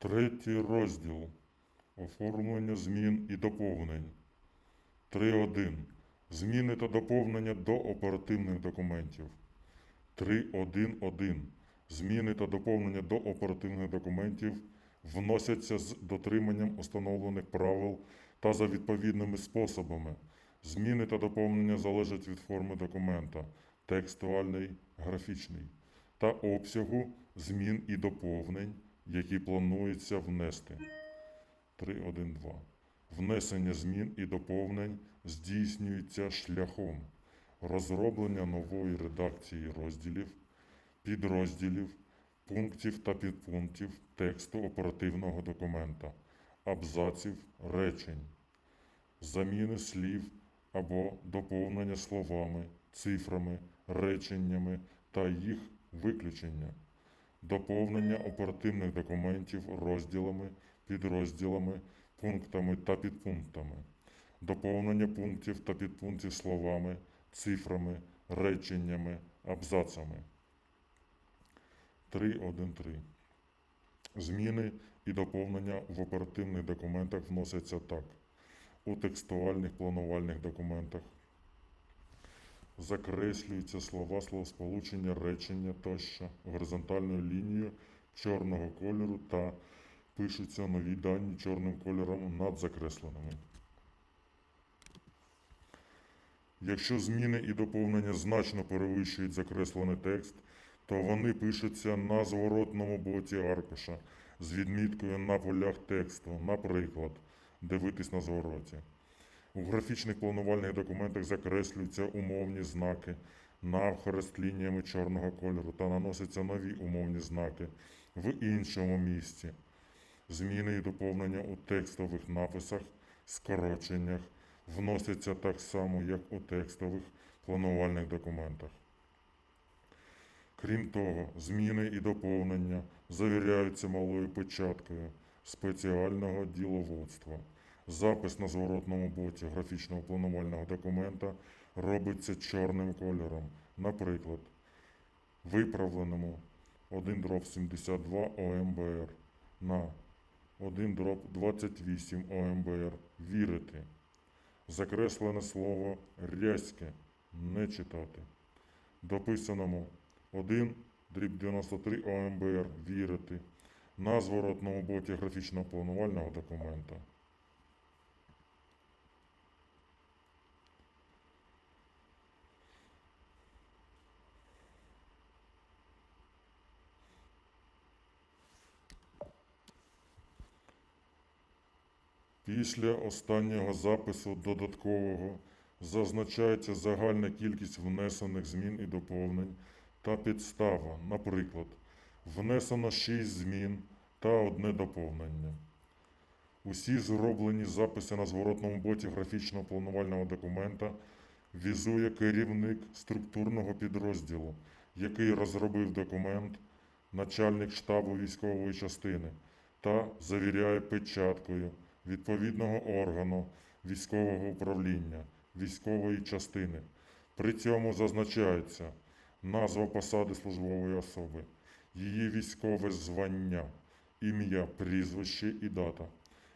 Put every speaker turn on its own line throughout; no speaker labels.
Третій розділ Оформлення змін і доповнень. 3.1. Зміни та доповнення до оперативних документів. 3.1.1. Зміни та доповнення до оперативних документів вносяться з дотриманням установлених правил та за відповідними способами. Зміни та доповнення залежать від форми документа текстуальний, графічний та обсягу змін і доповнень, які планується внести. 3.1.2. Внесення змін і доповнень здійснюється шляхом розроблення нової редакції розділів, підрозділів, пунктів та підпунктів тексту оперативного документа, абзаців, речень, заміни слів або доповнення словами, цифрами, реченнями та їх виключення, доповнення оперативних документів розділами, підрозділами, пунктами та підпунктами, доповнення пунктів та підпунктів словами, цифрами, реченнями, абзацами. 3.1.3. Зміни і доповнення в оперативних документах вносяться так. У текстуальних планувальних документах закреслюються слова, словосполучення, речення тощо горизонтальною лінією чорного кольору та пишуться нові дані чорним кольором над закресленими. Якщо зміни і доповнення значно перевищують закреслений текст, то вони пишуться на зворотному боці аркуша з відміткою на полях тексту, наприклад, дивитись на звороті. У графічних планувальних документах закреслюються умовні знаки навхрест лініями чорного кольору та наносяться нові умовні знаки в іншому місці. Зміни і доповнення у текстових написах, скороченнях вносяться так само, як у текстових планувальних документах. Крім того, зміни і доповнення завіряються малою печаткою спеціального діловодства. Запис на зворотному боці графічного планувального документа робиться чорним кольором, наприклад, виправленому 1 дроб 72 ОМБР на 1 дроб 28 ОМБР вірити. Закреслене слово рязьке не читати. Дописаному 1 дріб 93 ОМБР вірити на зворотному боці графічного планувального документа. Після останнього запису додаткового зазначається загальна кількість внесених змін і доповнень та підстава. Наприклад, внесено 6 змін та одне доповнення. Усі зроблені записи на зворотному боці графічного планувального документа візує керівник структурного підрозділу, який розробив документ, начальник штабу військової частини та завіряє печаткою відповідного органу військового управління військової частини. При цьому зазначається назва посади службової особи, її військове звання, ім'я, прізвище і дата.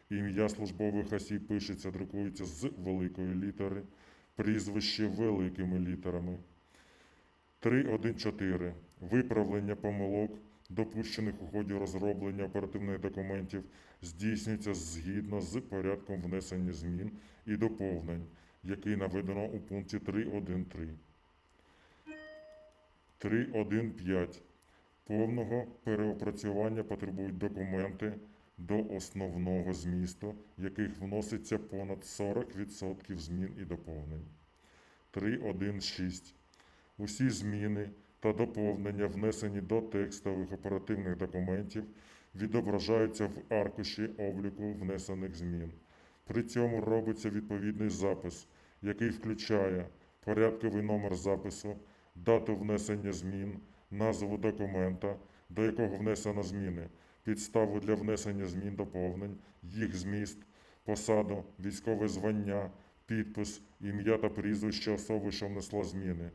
Ім'я службових осіб пишеться, друкується з великої літери, прізвище великими літерами. 3.1.4. Виправлення помилок, допущених у ході розроблення оперативних документів, здійснюється згідно з порядком внесення змін і доповнень, який наведено у пункті 3.1.3. 3.1.5. Повного переопрацювання потребують документи до основного змісту, яких вноситься понад 40% змін і доповнень. 3.1.6. Усі зміни та доповнення, внесені до текстових оперативних документів, відображаються в аркуші обліку внесених змін. При цьому робиться відповідний запис, який включає порядковий номер запису, дату внесення змін, назву документа, до якого внесено зміни, підставу для внесення змін доповнень, їх зміст, посаду, військове звання, підпис, ім'я та прізвище особи, що внесла зміни.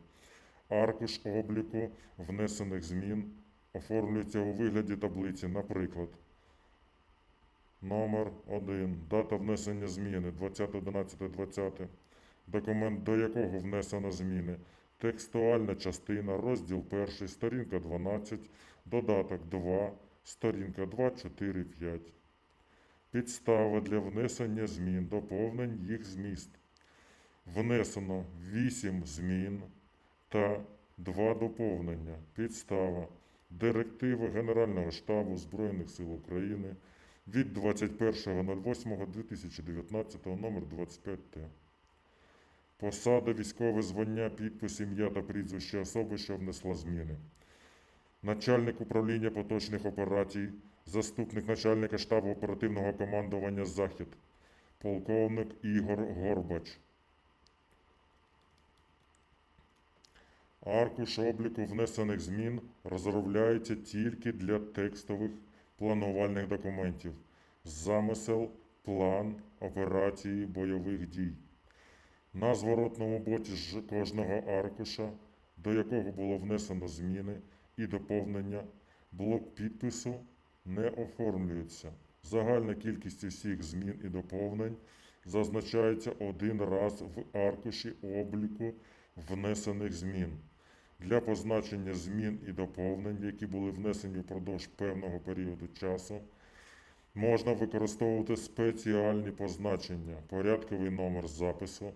Аркуш обліку внесених змін оформлюється у вигляді таблиці, наприклад, Номер 1. Дата внесення зміни 20.11.20. Документ, до якого внесено зміни. Текстуальна частина, розділ 1, сторінка 12, додаток 2, сторінка 2, 4, 5. Підстава для внесення змін, доповнень їх зміст. Внесено 8 змін та 2 доповнення. Підстава. Директива Генерального штабу Збройних сил України від 21.08.2019 номер 25Т. Посада, військове звання, підпис, ім'я та прізвище особи, що внесла зміни. Начальник управління поточних операцій, заступник начальника штабу оперативного командування Захід, полковник Ігор Горбач. Аркуш обліку внесених змін розробляється тільки для текстових планувальних документів. Замисел, план операції бойових дій. На зворотному боці ж кожного аркуша, до якого було внесено зміни і доповнення, блок підпису не оформлюється. Загальна кількість усіх змін і доповнень зазначається один раз в аркуші обліку внесених змін. Для позначення змін і доповнень, які були внесені впродовж певного періоду часу, можна використовувати спеціальні позначення, порядковий номер запису,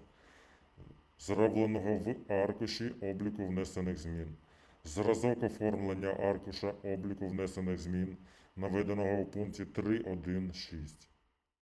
зробленого в аркуші обліку внесених змін, зразок оформлення аркуша обліку внесених змін, наведеного у пункті 3.1.6.